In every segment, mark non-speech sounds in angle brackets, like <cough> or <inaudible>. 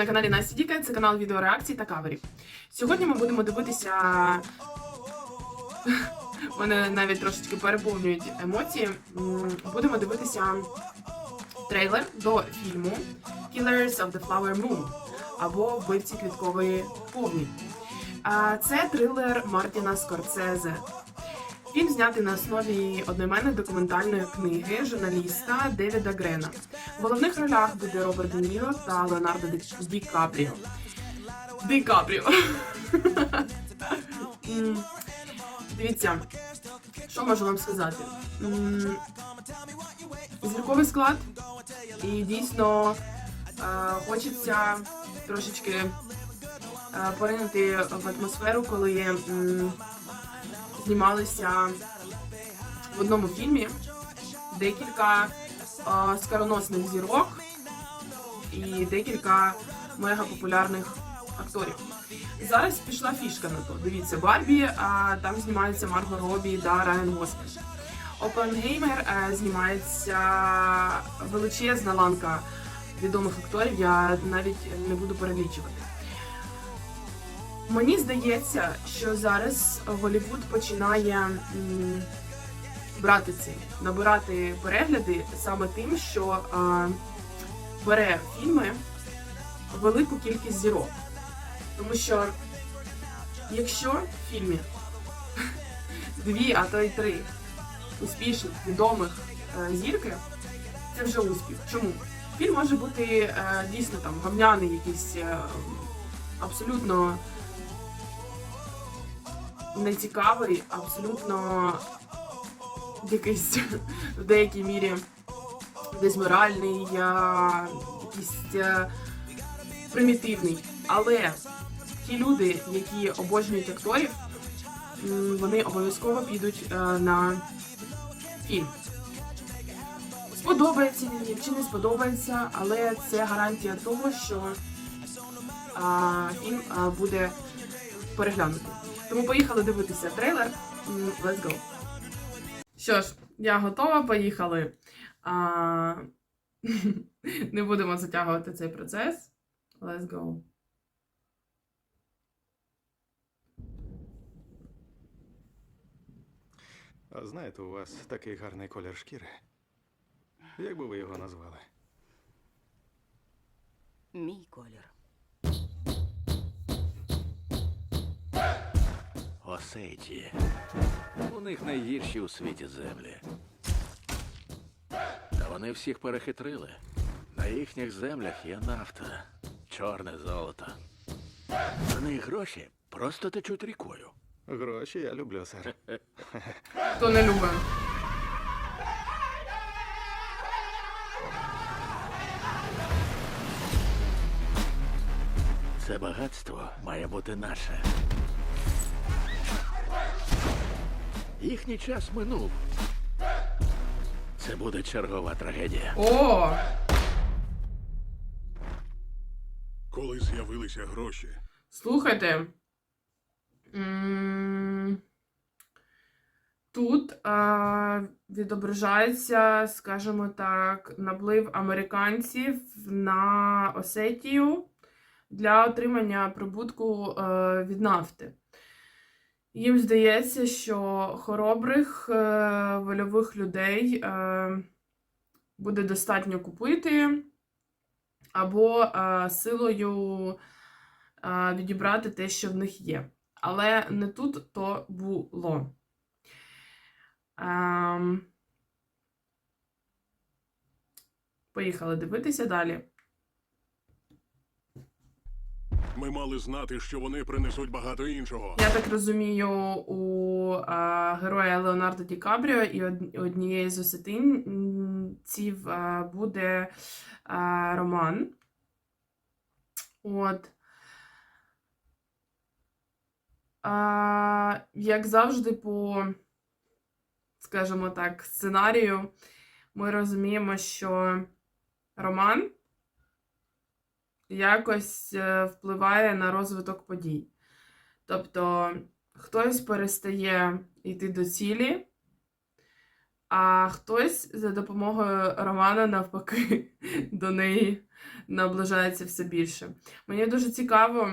на каналі Насті Діка, це канал відеореакцій та каверів. Сьогодні ми будемо дивитися. <laughs> Мене навіть трошечки переповнюють емоції. Будемо дивитися трейлер до фільму Killers of the Flower Moon або Вбивці квіткової повні. Це трилер Мартіна Скорцезе. Фільм знятий на основі одноіменної документальної книги журналіста Девіда Грена. В головних ролях буде Роберт Де Ніро та Леонардо Ді- Капріо. Ді Капріо. <laughs> Дивіться, що можу вам сказати? Зірковий склад, і дійсно е, хочеться трошечки е, поринути в атмосферу, коли знімалися в одному фільмі декілька е, скороносних зірок і декілька мегапопулярних акторів. Зараз пішла фішка на то. Дивіться, Барбі, а там знімається Марго Робі та Райан Гослінг. Опенгеймер е, знімається величезна ланка відомих акторів, я навіть не буду перелічувати. Мені здається, що зараз Голлівуд починає брати це, набирати перегляди саме тим, що е, бере фільми велику кількість зірок. Тому що якщо в фільмі <laughs> дві, а то й три успішних, відомих е, зірки, це вже успіх. Чому? Фільм може бути е, дійсно там гавняний, якийсь е, абсолютно нецікавий, абсолютно якийсь в деякій мірі дезморальний, е, якийсь е, примітивний. Але ті люди, які обожнюють акторів, вони обов'язково підуть е, на фільм. Сподобається він їм чи не сподобається, але це гарантія того, що а, фільм а, буде переглянутий. Тому поїхали дивитися трейлер. Let's go. Що ж, я готова, поїхали. А, <laughs> не будемо затягувати цей процес. Let's go. А знаєте, у вас такий гарний колір шкіри. Як би ви його назвали? Мій колір. Осеті. У них найгірші у світі землі. Та вони всіх перехитрили. На їхніх землях є нафта, чорне золото. За них гроші просто течуть рікою. Гроші я люблю, сер. Хто не любить. Це багатство має бути наше. Їхній час минув. Це буде чергова трагедія. О! Коли з'явилися гроші, Слухайте. Тут а, відображається, скажімо так, наплив американців на Осетію для отримання прибутку е, від нафти. Їм здається, що хоробрих е, вольових людей е, буде достатньо купити або е, силою відібрати те, що в них є. Але не тут то було. Ем... Поїхали дивитися далі. Ми мали знати, що вони принесуть багато іншого. Я так розумію, у а, героя Леонардо Ді Кабріо і од- однієї з осетинців а, буде а, роман. От. А, як завжди, по, скажімо так, сценарію, ми розуміємо, що роман якось е, впливає на розвиток подій. Тобто хтось перестає йти до цілі, а хтось за допомогою романа навпаки <laughs> до неї наближається все більше. Мені дуже цікаво,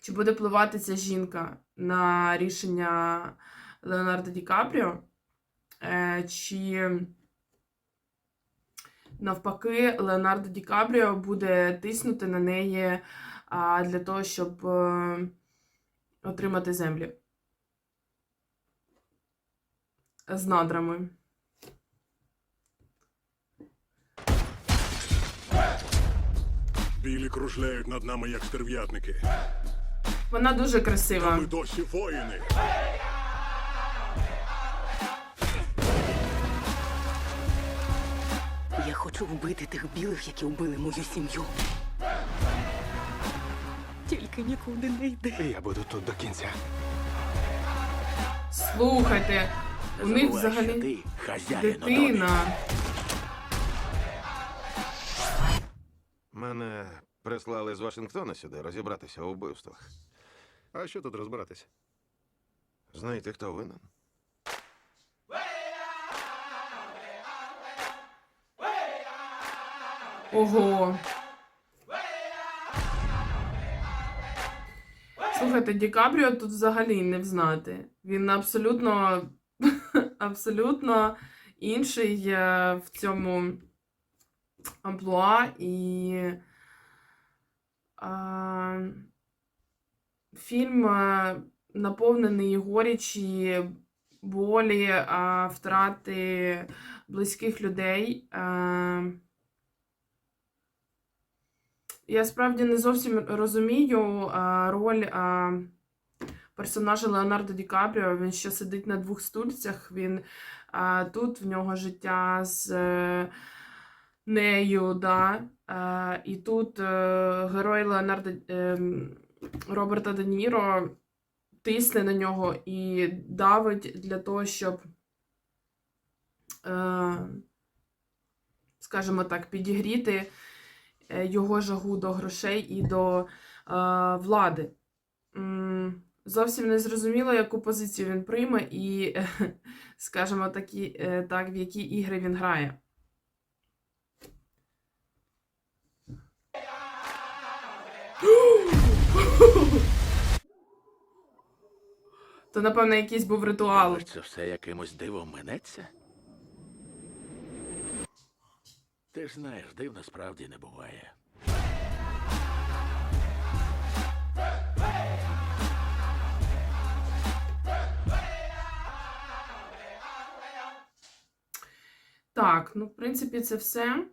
чи буде впливати ця жінка на рішення Леонардо Ді Капріо, е, чи навпаки Леонардо Ді Капріо буде тиснути на неї для того, щоб е, отримати землі з надрами. Білі кружляють над нами, як стерв'ятники. Вона дуже красива. Ми досі воїни. Хочу вбити тих білих, які вбили мою сім'ю. Тільки нікуди не йди. Я буду тут до кінця. Слухайте, у них взагалі дитина. Мене прислали з Вашингтона сюди розібратися у вбивствах. А що тут розбиратись? Знаєте, хто винен? Ого. Слухайте, Ді Капріо тут взагалі не взнати. Він абсолютно, <laughs> абсолютно інший е, в цьому амплуа і а, фільм е, наповнений горічі, болі, а, втрати близьких людей. Е, я справді не зовсім розумію роль персонажа Леонардо Ді Капріо. Він ще сидить на двох стульцях. Він тут в нього життя з е, нею, да. І тут е, герой Леонардо е, Роберта Де Ніро тисне на нього і давить для того, щоб, е, скажімо так, підігріти його жагу до грошей і до е, влади. Зовсім не зрозуміло, яку позицію він прийме, і, е, <laughs> скажімо такі, е, так, в які ігри він грає. <gasps> То, напевно, якийсь був ритуал. Це все якимось дивом минеться? Ти ж знаєш, див насправді не буває. Так, ну, в принципі, це все.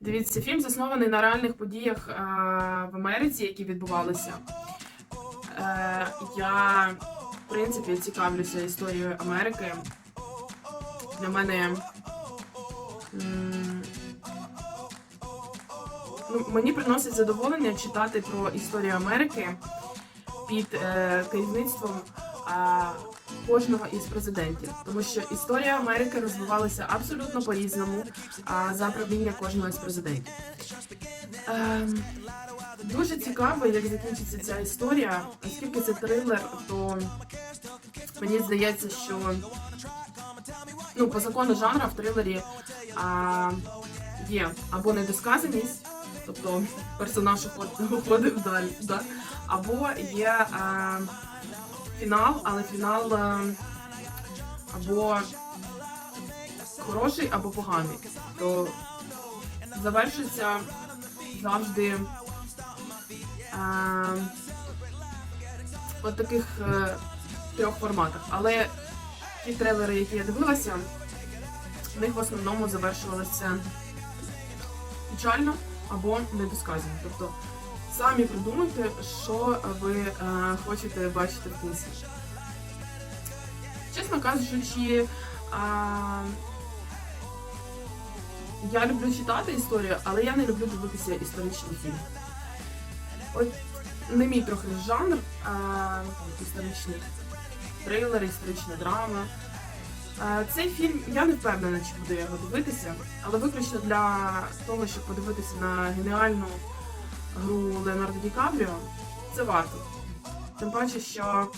Дивіться, фільм заснований на реальних подіях е, в Америці, які відбувалися. Е, я, в принципі, цікавлюся історією Америки. Для мене. Ну, мені приносить задоволення читати про історію Америки під е, керівництвом е, кожного із президентів, тому що історія Америки розвивалася абсолютно по-різному а, за правління кожного із президентів. Ем, дуже цікаво, як закінчиться ця історія. Оскільки це трилер, то мені здається, що ну, по закону жанра в трилері а, є або недосказаність, тобто персонаж уход- уходив далі, да? або є. А, фінал, але фінал е, або хороший, або поганий. То завершиться завжди е, от таких е, трьох форматах. Але ті трейлери, які я дивилася, в них в основному завершувалися печально або недосказано. Тобто самі придумайте, що ви е, хочете бачити в кінці. Чесно кажучи, а, я люблю читати історію, але я не люблю дивитися історичні фільми. От не мій трохи жанр, а, історичні трилери, історична драма. Е, Цей фільм я не впевнена, чи буду я його дивитися, але виключно для того, щоб подивитися на геніальну гру Леонардо Ді Капріо, це варто. Тим паче, що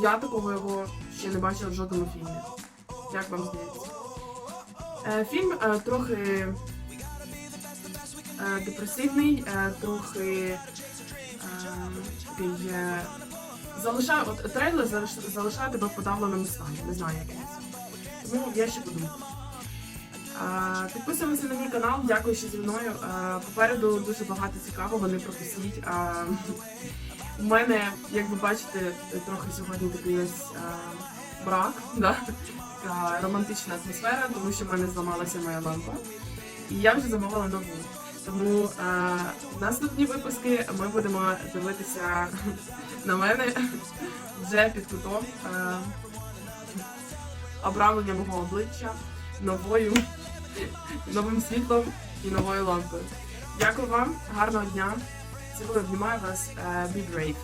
я такого його ще не бачила в жодному фільмі. Як вам здається? Е, Фільм е, трохи депресивний, трохи Залишає, от трейлер залиш- залишає тебе в подавленому стані, не знаю як це. Тому я ще подумаю. Підписуємося на мій канал, дякую, що зі мною. Попереду дуже багато цікавого, не пропустіть. У мене, як ви бачите, трохи сьогодні такий ось брак, да? така романтична атмосфера, тому що в мене зламалася моя лампа. І я вже замовила нову. Тому а, наступні випуски ми будемо дивитися на мене вже під кутом а, обрамлення мого обличчя новою, новим світлом і новою лампою. Дякую вам, гарного дня. Цілую, обнімаю вас. Е, Be brave.